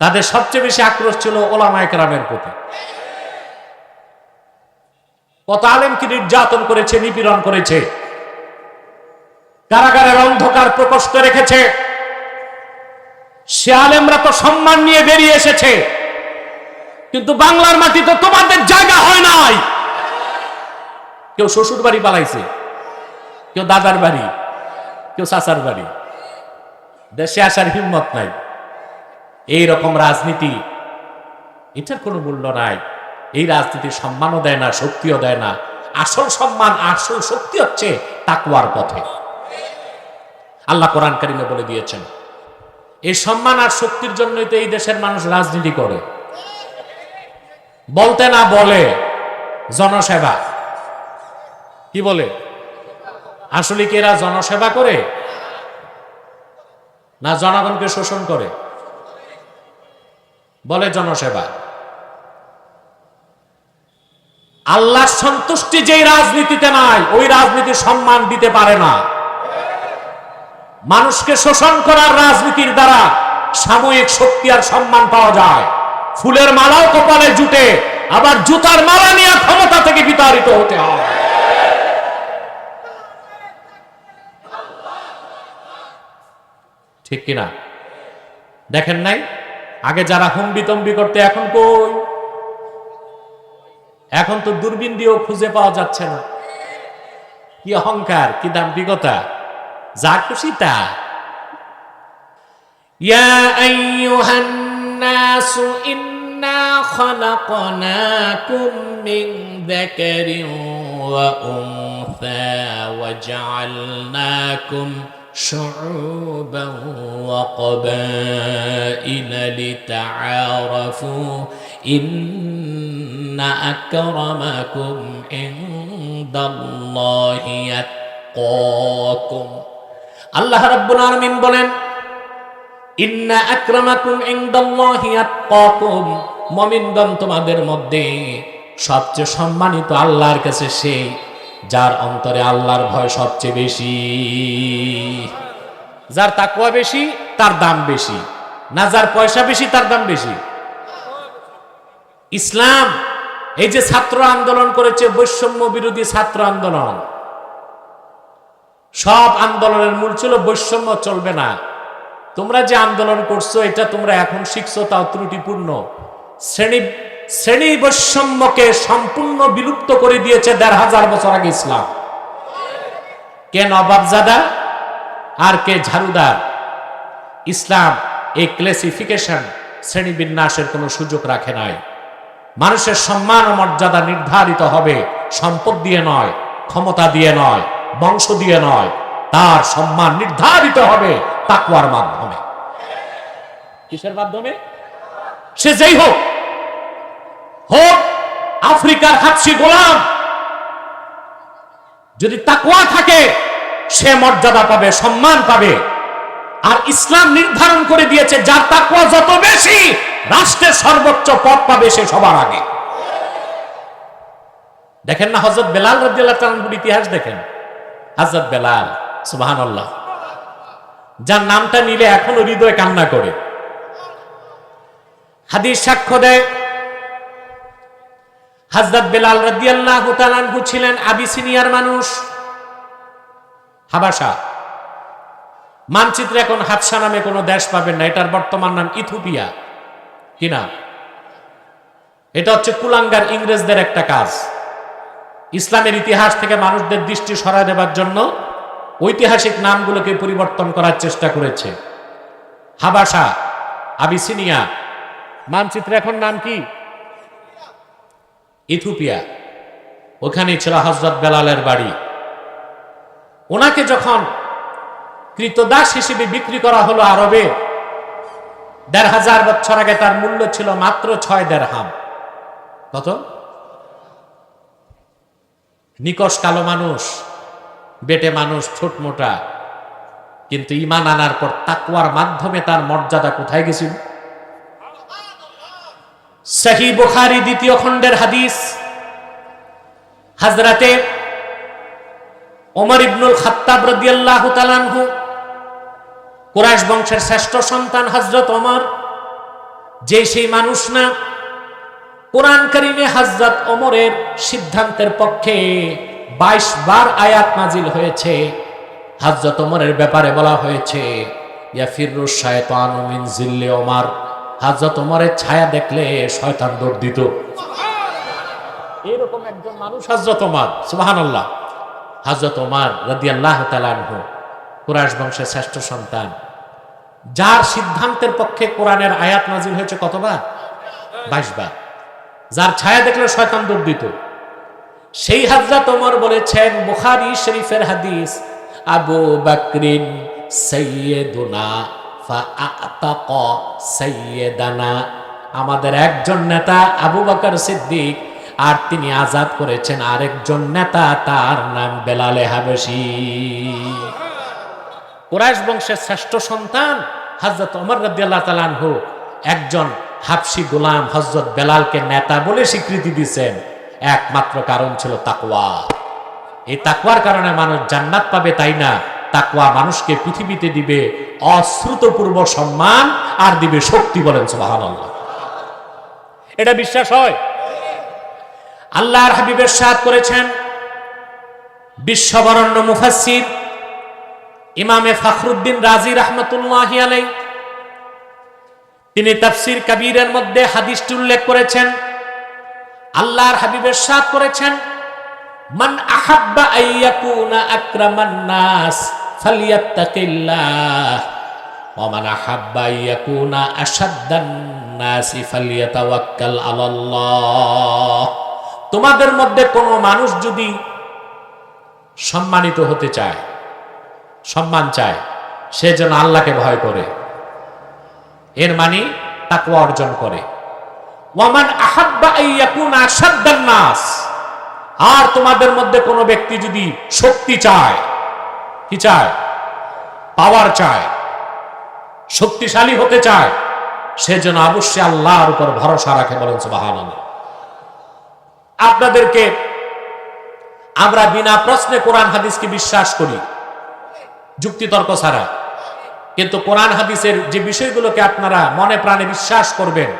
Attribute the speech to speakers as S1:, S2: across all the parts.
S1: তাদের সবচেয়ে বেশি আক্রোশ ছিল ওলামায় কেরামের প্রতি। কত আলেমকে নির্যাতন করেছে, নিপীড়ন করেছে, কারাগারের অন্ধকার প্রকোষ্ঠ রেখেছে। সে আলেমরা তো সম্মান নিয়ে বেরিয়ে এসেছে, কিন্তু বাংলার মাটি তো তোমাদের জায়গা হয় নাই। কেউ শ্বশুর বাড়ি পালাইছে, কেউ দাদার বাড়ি, কেউ চাচার বাড়ি। দেশে আসার হিম্মত নাই। এই রকম রাজনীতি, এটার কোনো মূল্য নাই। এই রাজনীতির সম্মানও দেয় না, শক্তিও দেয় না। আসল সম্মান, আসল শক্তি হচ্ছে তাকুয়ার পথে। আল্লাহ কোরআন কারিমে বলে দিয়েছেন, এই সম্মান আর শক্তির জন্যই তো এই দেশের মানুষ রাজনীতি করে। বলতে না বলে, জনসেবা। কি বলে? আসলে কি এরা জনসেবা করে? না জনগণকে শোষণ করে? বলে জনসেবা। আল্লাহর সন্তুষ্টি যেই রাজনীতিতে নাই, ওই রাজনীতির সম্মান দিতে পারে না। মানুষকে শোষণ করার রাজনীতির দ্বারা সাময়িক শক্তি আর সম্মান পাওয়া যায়। ফুলের মালাও কপালে জুটে, আবার জুতার মালা নিয়ে ক্ষমতা থেকে বিতাড়িত হতে হয়। ঠিক কিনা? দেখেন নাই? আগে যারা হুম্বি তম্বি করতে এখন কই এখন তো দূরবীন দিয়েও খুঁজে পাওয়া যাচ্ছে না কি অহংকার কি দাম্ভিকতা যা খুশি তা
S2: يا أيها الناس إنا خلقناكم من ذكر وأنثى وجعلناكم شعوبا وقبائل لتعارفوا إن أكرمكم عند الله يتقاكم
S1: আল্লাহ রাব্বুল আলামিন বলেন ইন্না আকরামাকুম ইনদাল্লাহি আতকাকুম মুমিনগণ তোমাদের মধ্যে সবচেয়ে সম্মানিত আল্লাহর কাছে সেই যার অন্তরে আল্লাহর ভয় সবচেয়ে বেশি। যার তাকওয়া বেশি, তার দাম বেশি। না যার পয়সা বেশি, তার দাম বেশি। ইসলাম, এই যে ছাত্র আন্দোলন করেছে, বৈষম্য বিরোধী ছাত্র আন্দোলন। সব আন্দোলনের মূল ছিল বৈষম্য চলবে না। তোমরা যে আন্দোলন করছ, এটা তোমরা এখন শিখছো, তাও ত্রুটিপূর্ণ। শ্রেণি শ্রেণি বৈষম্যকে সম্পূর্ণ বিলুপ্ত করে দিয়েছে দেড় হাজার বছর আগে ইসলাম। কে নবাবজাদা আর কে ঝাড়ুদার? ইসলাম এই ক্লাসিফিকেশন শ্রেণি বিন্যাসের কোনো সুযোগ রাখে নাই। মানুষের সম্মান ও মর্যাদা নির্ধারিত হবে, সম্পদ দিয়ে নয়, ক্ষমতা দিয়ে নয়, বংশ দিয়ে নয়, তার সম্মান নির্ধারিত হবে তাকুয়ার মাধ্যমে। কিসের মাধ্যমে? সে যেই হোক হোক, আফ্রিকার হাতসি গোলাম। যদি তাকুয়া থাকে, সে মর্যাদা পাবে, সম্মান পাবে। আর ইসলাম নির্ধারণ করে দিয়েছে, যার তাকুয়া যত বেশি, রাষ্ট্রের সর্বোচ্চ পদ পাবে সে সবার আগে। দেখেন না হজরত বেলাল রাজিয়াল্লাহ তাআলার ইতিহাস দেখেন? হজরত বেলাল, সুবহানাল্লাহ। যার নামটা নিলে এখনও হৃদয় কান্না করে। হাদিস সাক্ষ্য দেয় হজরত বেলাল রাদিয়াল্লাহু তাআলাহু ছিলেন আবিসিনিয়ার মানুষ। হাবাসা। মানচিত্রে এখন হাতসা নামে কোনো দেশ পাবেন না, এটার বর্তমান নাম ইথোপিয়া কি নাম? এটা হচ্ছে কুলাঙ্গার ইংরেজদের একটা কাজ। ইসলামের ইতিহাস থেকে মানুষদের দৃষ্টি সরায় দেবার জন্য ঐতিহাসিক নামগুলোকে পরিবর্তন করার চেষ্টা করেছে। হাবাসা আবিসিনিয়া মানচিত্রে এখন নাম কি? ইথোপিয়া ওখানেই ছিল হজরত বেলালের বাড়ি। ওনাকে যখন কৃতদাস হিসেবে বিক্রি করা হলো আরবে, দেড় হাজার বছর আগে তার মূল্য ছিল মাত্র ছয় দেড় হাম কত? নিকশ কালো মানুষ, বেটে মানুষ ছোট মোটা। কিন্তু ইমান আনার পর তাকুয়ার মাধ্যমে তার মর্যাদা কোথায় গেছিল? সাহি বুখারি দ্বিতীয় খণ্ডের হাদিস। হাজরাতে ওমর ইবনুল খাত্তাব রাদিয়াল্লাহু তাআলাহু কুরাইশ বংশের শ্রেষ্ঠ সন্তান হযরত ওমর। যে সেই মানুষ না, কোরআন কারিমে হাজরত ওমরের সিদ্ধান্তের পক্ষে বাইশ বার আয়াত নাজিল হয়েছে। হাজরত ওমরের ব্যাপারে বলা হয়েছে ইয়াফিরু শায়তান মিন জিল্লি ওমর। হাজরত ওমরের ছায়া দেখলে শয়তান দৌড় দিত। এরকম একজন মানুষ হাজরত ওমর সুবহানাল্লাহ। হাজরত ওমর রাদিয়াল্লাহু তাআলা আনহু, কুরাইশ বংশের শ্রেষ্ঠ সন্তান। যার সিদ্ধান্তের পক্ষে কোরআনের আয়াত নাজিল হয়েছে কতবার? বাইশ বার যার ছায়া দেখলে শয়তান দৌড় দিত। সেই হাজরত ওমর বলেছেন, বুখারী শরীফের হাদিস, আবু বাকরিন সৈয়দানা আমাদের একজন নেতা আবু বকর সিদ্দিক, আর তিনি আজাদ করেছেন আরেকজন নেতা, তার নাম বেলালে হাবেশী। কুরাইশ বংশের শ্রেষ্ঠ সন্তান হজরত অমর রাদিয়াল্লাহু তাআলা আনহু, একজন হাফসি গোলাম হজরত বেলালকে নেতা বলে স্বীকৃতি দিয়েছেন। একমাত্র কারণ ছিল তাকওয়া। এই তাকওয়ার কারণে মানুষ জান্নাত পাবে, তাই না? তাকওয়া মানুষকে পৃথিবীতে দিবে অশ্রুতপূর্ব সম্মান আর দিবে শক্তি বলেন সুবহানাল্লাহ। এটা বিশ্বাস হয়? আল্লাহর হাবিবের সাথ করেছেন বিশ্ববরণ্য মুফাসসির ইমামে ফখরুদ্দিন রাজি রহমতুল্লাহ আলাই তিনি তাফসির কবিরের মধ্যে হাদিসটি উল্লেখ করেছেন, আল্লাহর হাবিবের সাথ করেছেন, মান আহাব্বা আইয়াকুনা আকরামান নাস। তোমাদের মধ্যে কোনো মানুষ যদি সম্মানিত হতে চায়, সম্মান চায়, সে যেন আল্লাহকে ভয় করে। এর মানে তাকুয়া অর্জন করে। ওয়ামান আহাব্বা আশাদ্দান নাস। আর তোমাদের মধ্যে কোনো ব্যক্তি যদি শক্তি চায় কি চায়? পাওয়ার চায়। শক্তিশালী হতে চায়। সে যেন অবশ্যই আল্লাহর উপর ভরসা রাখে বলেন সুবহানাল্লাহ। আপনাদেরকে আমরা বিনা প্রশ্নে কোরআন হাদিসকে বিশ্বাস করি। যুক্তিতর্ক ছাড়া। কিন্তু কোরআন হাদিসের যে বিষয়গুলোকে আপনারা মনে প্রাণে বিশ্বাস করবেন,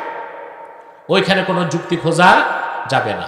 S1: ওইখানে কোনো যুক্তি খোঁজা যাবে না।